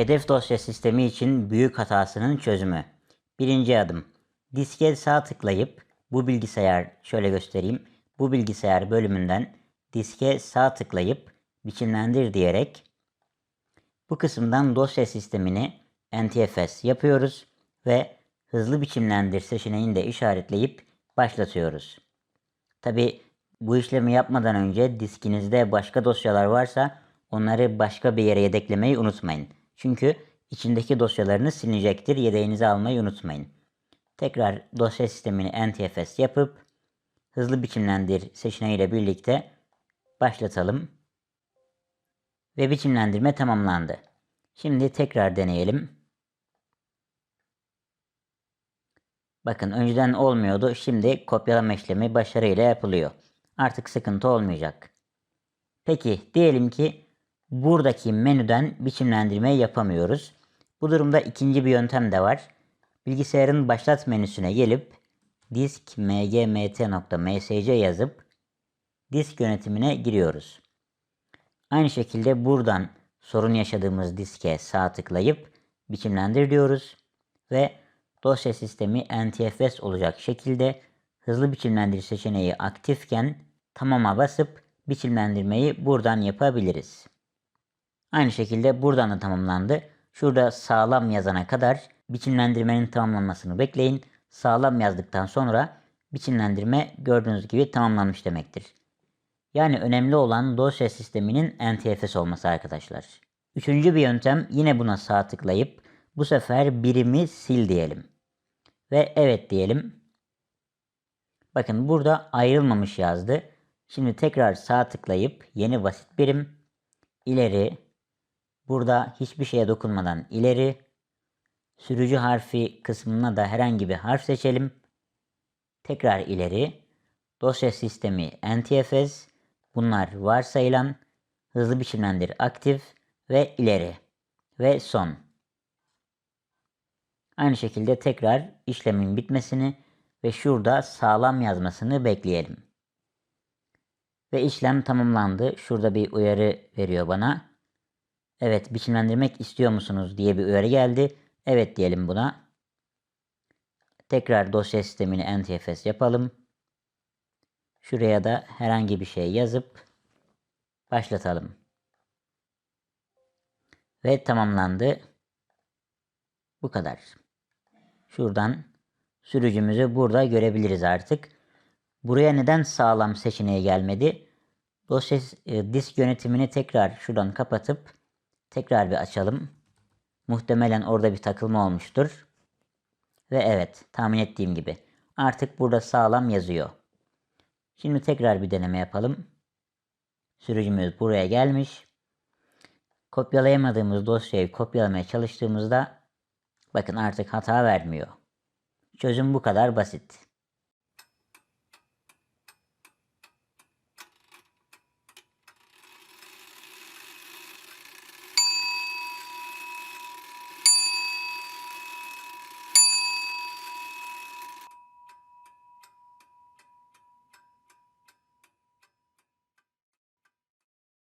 Hedef dosya sistemi için büyük hatasının çözümü. Birinci adım. Diske sağ tıklayıp bu bilgisayar şöyle göstereyim. Bu bilgisayar bölümünden diske sağ tıklayıp biçimlendir diyerek bu kısımdan dosya sistemini NTFS yapıyoruz ve hızlı biçimlendir seçeneğini de işaretleyip başlatıyoruz. Tabi bu işlemi yapmadan önce diskinizde başka dosyalar varsa onları başka bir yere yedeklemeyi unutmayın. Çünkü içindeki dosyalarınız silinecektir. Yedeğinizi almayı unutmayın. Tekrar dosya sistemini NTFS yapıp hızlı biçimlendir seçeneğiyle birlikte başlatalım. Ve biçimlendirme tamamlandı. Şimdi tekrar deneyelim. Bakın önceden olmuyordu. Şimdi kopyalama işlemi başarıyla yapılıyor. Artık sıkıntı olmayacak. Peki diyelim ki buradaki menüden biçimlendirme yapamıyoruz. Bu durumda ikinci bir yöntem de var. Bilgisayarın başlat menüsüne gelip disk mgmt.msc yazıp disk yönetimine giriyoruz. Aynı şekilde buradan sorun yaşadığımız diske sağ tıklayıp biçimlendir diyoruz ve dosya sistemi NTFS olacak şekilde hızlı biçimlendir seçeneği aktifken tamama basıp biçimlendirmeyi buradan yapabiliriz. Aynı şekilde buradan da tamamlandı. Şurada sağlam yazana kadar biçimlendirmenin tamamlanmasını bekleyin. Sağlam yazdıktan sonra biçimlendirme gördüğünüz gibi tamamlanmış demektir. Yani önemli olan dosya sisteminin NTFS olması arkadaşlar. Üçüncü bir yöntem yine buna sağ tıklayıp bu sefer birimi sil diyelim. Ve evet diyelim. Bakın burada ayrılmamış yazdı. Şimdi tekrar sağ tıklayıp yeni basit birim ileri burada hiçbir şeye dokunmadan ileri sürücü harfi kısmına da herhangi bir harf seçelim. Tekrar ileri dosya sistemi NTFS bunlar varsayılan hızlı biçimlendir aktif ve ileri ve son. Aynı şekilde tekrar işlemin bitmesini ve şurada sağlam yazmasını bekleyelim. Ve işlem tamamlandı. Şurada bir uyarı veriyor bana. Evet biçimlendirmek istiyor musunuz diye bir uyarı geldi. Evet diyelim buna. Tekrar dosya sistemini NTFS yapalım. Şuraya da herhangi bir şey yazıp başlatalım. Ve tamamlandı. Bu kadar. Şuradan sürücümüzü burada görebiliriz artık. Buraya neden sağlam seçeneği gelmedi? Dosya e, disk yönetimini tekrar şuradan kapatıp tekrar bir açalım. Muhtemelen orada bir takılma olmuştur. Ve evet tahmin ettiğim gibi artık burada sağlam yazıyor. Şimdi tekrar bir deneme yapalım. Sürücümüz buraya gelmiş. Kopyalayamadığımız dosyayı kopyalamaya çalıştığımızda bakın artık hata vermiyor. Çözüm bu kadar basit.